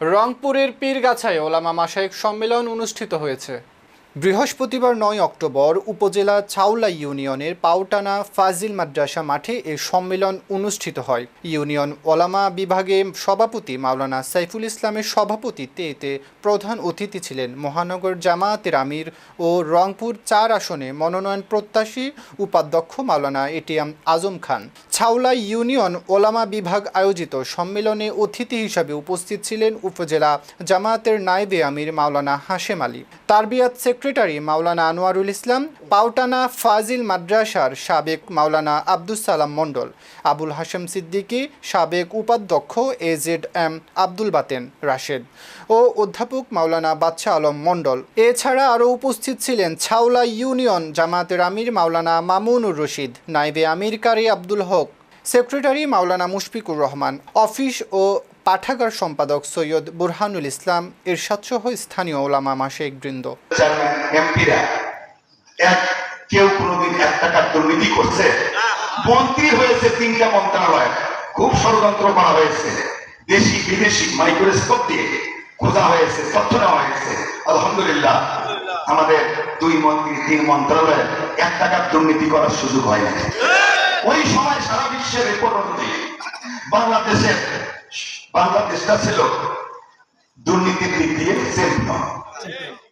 রংপুরের পীরগাছায় ওলামা মাসায়েক সম্মেলন অনুষ্ঠিত হয়েছে। বৃহস্পতিবার নয় অক্টোবর উপজেলা ছাউলা ইউনিয়নের পাউটানা ফাজিল মাদ্রাসা মাঠে এ সম্মেলন অনুষ্ঠিত হয়। ইউনিয়ন ওলামা বিভাগে সভাপতি মাওলানা সাইফুল ইসলামের সভাপতিত্বে এতে প্রধান অতিথি ছিলেন মহানগর জামায়াতের আমির ও রংপুর চার আসনে মনোনয়ন প্রত্যাশী উপাধ্যক্ষ মাওলানা এটিএম আজম খান। ছাউলা ইউনিয়ন ওলামা বিভাগ আয়োজিত সম্মেলনে অতিথি হিসাবে উপস্থিত ছিলেন উপজেলা জামায়াতের নায়েবে আমির মাওলানা হাশেম আলী। তারবিয়াত সেক্রেটারি মাওলানা আনোয়ারুল ইসলাম পাউটানা ফাজিল মাদ্রাসার সাবেক মাওলানা আব্দুস সালাম মণ্ডল, আবুল হাশেম সিদ্দিকী সাবেক উপাধ্যক্ষ A Z M Abdul Baten Rashed ও অধ্যাপক মাওলানা বাদশাহ আলম মণ্ডল। এছাড়া আরও উপস্থিত ছিলেন ছাউলা ইউনিয়ন জামায়াতের আমির মাওলানা মামুনুর রশিদ নাইবে আমির কারি আব্দুল হক, সেক্রেটারি মাওলানা মুশফিকুর রহমান, অফিস ও পাঠাগার সম্পাদক সৈয়দ বুরহানুল ইসলাম এরশাদ সহ স্থানীয় ওলামা মাসেক বৃন্দ। এমপিরা কেউ কোনোদিন এক টাকার দুর্নীতি করছে? মন্ত্রী হয়েছে তিনটা মন্ত্রণালয়, খুব ষড়যন্ত্র করা হয়েছে। দেশি, বিদেশি মাইক্রোস্কোপ দিয়ে খোঁজা হয়েছে, তথ্য নেওয়া হয়েছে। আলহামদুলিল্লাহ, আমাদের দুই মন্ত্রী, তিন মন্ত্রণালয়ে এক টাকার দুর্নীতি করার সুযোগ হয় ওই সময় সারা বিশ্বের রেকর্ড অনুযায়ী বাংলাদেশের বাংলাদেশটা ছিল দুর্নীতির দিক দিয়ে চ্যাম্পিয়ন